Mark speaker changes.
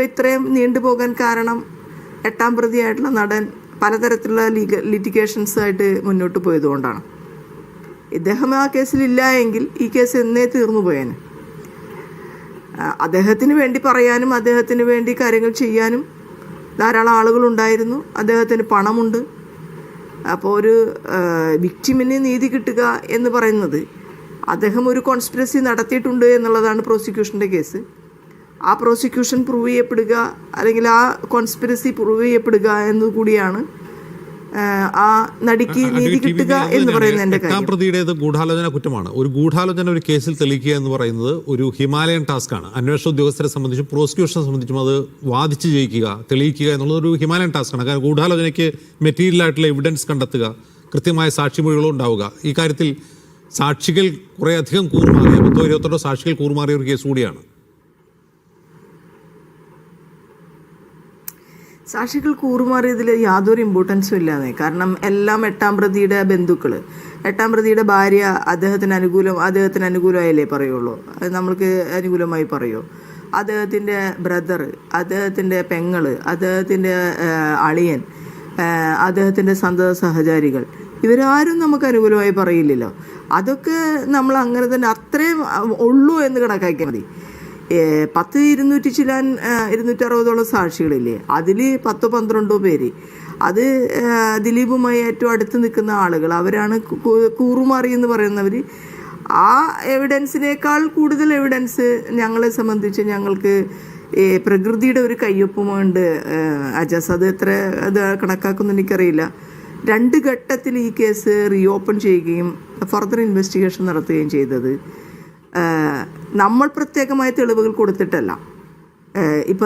Speaker 1: ഇപ്പം ഇത്രയും നീണ്ടുപോകാൻ കാരണം എട്ടാം പ്രതിയായിട്ടുള്ള നടൻ പലതരത്തിലുള്ള ലീഗ ലിറ്റിഗേഷൻസായിട്ട് മുന്നോട്ട് പോയതുകൊണ്ടാണ്. ഇദ്ദേഹം ആ കേസിലില്ല എങ്കിൽ ഈ കേസ് എന്നേ തീർന്നു പോയേനെ. അദ്ദേഹത്തിന് വേണ്ടി പറയാനും അദ്ദേഹത്തിന് വേണ്ടി കാര്യങ്ങൾ ചെയ്യാനും ധാരാളം ആളുകളുണ്ടായിരുന്നു അദ്ദേഹത്തിന് പണമുണ്ട്. അപ്പോൾ ഒരു വിക്ടിമിന് നീതി കിട്ടുക എന്ന് പറയുന്നത് അദ്ദേഹം ഒരു കോൺസ്പിറസി നടത്തിയിട്ടുണ്ട് എന്നുള്ളതാണ് പ്രോസിക്യൂഷന്റെ കേസ്. ആ പ്രോസിക്യൂഷൻ പ്രൂവ് ചെയ്യപ്പെടുക അല്ലെങ്കിൽ ആ കോൺസ്പിരസി പ്രൂവ് ചെയ്യപ്പെടുക എന്നുകൂടിയാണ് ആ, നടിക്ക് നീതി കിട്ടുക എന്ന്
Speaker 2: പറയുന്നത്
Speaker 1: പറയുന്ന
Speaker 2: എന്റെ
Speaker 1: കാര്യം.
Speaker 2: പ്രതിയുടേത് ഗൂഢാലോചന കുറ്റമാണ്. ഒരു ഗൂഢാലോചന ഒരു കേസിൽ തെളിയിക്കുക എന്ന് പറയുന്നത് ഒരു ഹിമാലയൻ ടാസ്ക് ആണ്. അന്വേഷണ ഉദ്യോഗസ്ഥരെ സംബന്ധിച്ചും പ്രോസിക്യൂഷനെ സംബന്ധിച്ചും അത് വാദിച്ച് ജയിക്കുക തെളിയിക്കുക എന്നുള്ളത് ഒരു ഹിമാലയൻ ടാസ്ക് ആണ്. കാരണം ഗൂഢാലോചനയ്ക്ക് മെറ്റീരിയൽ ആയിട്ടുള്ള എവിഡൻസ് കണ്ടെത്തുക കൃത്യമായ സാക്ഷിമൊഴികളും ഉണ്ടാവുക. ഈ കാര്യത്തിൽ സാക്ഷികൾ കുറേ അധികം കൂറുമാറിയ പത്തോ ഇരുപത്തോ സാക്ഷികൾ കൂറുമാറിയ ഒരു കേസ് കൂടിയാണ്.
Speaker 1: സാക്ഷികൾ കൂറുമാറിയതിൽ യാതൊരു ഇമ്പോർട്ടൻസും ഇല്ലാതെ. കാരണം എല്ലാം എട്ടാം പ്രതിയുടെ ബന്ധുക്കൾ എട്ടാം പ്രതിയുടെ ഭാര്യ അദ്ദേഹത്തിന് അനുകൂലം അദ്ദേഹത്തിന് അനുകൂലമായല്ലേ പറയുള്ളൂ. അത് നമ്മൾക്ക് അനുകൂലമായി പറയുമോ അദ്ദേഹത്തിന്റെ ബ്രദർ അദ്ദേഹത്തിന്റെ പെങ്ങൾ അദ്ദേഹത്തിന്റെ അളിയൻ അദ്ദേഹത്തിന്റെ സന്തത സഹചാരികൾ. ഇവരാരും നമുക്ക് അനുകൂലമായി പറയില്ലല്ലോ. അതൊക്കെ നമ്മൾ അങ്ങനെ തന്നെ അത്രയും ഉള്ളൂ എന്ന് കണക്കാക്കിയാൽ മതി. പത്ത് ഇരുന്നൂറ്റി ചിലാൻ ഇരുന്നൂറ്റി അറുപതോളം സാക്ഷികളില്ലേ? അതിൽ പത്തോ പന്ത്രണ്ടോ പേര്. അത് ദിലീപുമായി ഏറ്റവും അടുത്ത് നിൽക്കുന്ന ആളുകൾ. അവരാണ് കൂറുമാറി എന്ന് പറയുന്നവർ ആ എവിഡൻസിനേക്കാൾ കൂടുതൽ എവിഡൻസ് ഞങ്ങളെ സംബന്ധിച്ച് ഞങ്ങൾക്ക് പ്രകൃതിയുടെ ഒരു കയ്യൊപ്പമുണ്ട്. അജസ് അത് എത്ര അത് കണക്കാക്കുന്നു എനിക്കറിയില്ല. രണ്ട് ഘട്ടത്തിൽ ഈ കേസ് റീഓപ്പൺ ചെയ്യുകയും ഫർദർ ഇൻവെസ്റ്റിഗേഷൻ നടത്തുകയും ചെയ്തത്. നമ്മൾ പ്രത്യേകമായ തെളിവുകൾ കൊടുത്തിട്ടല്ല.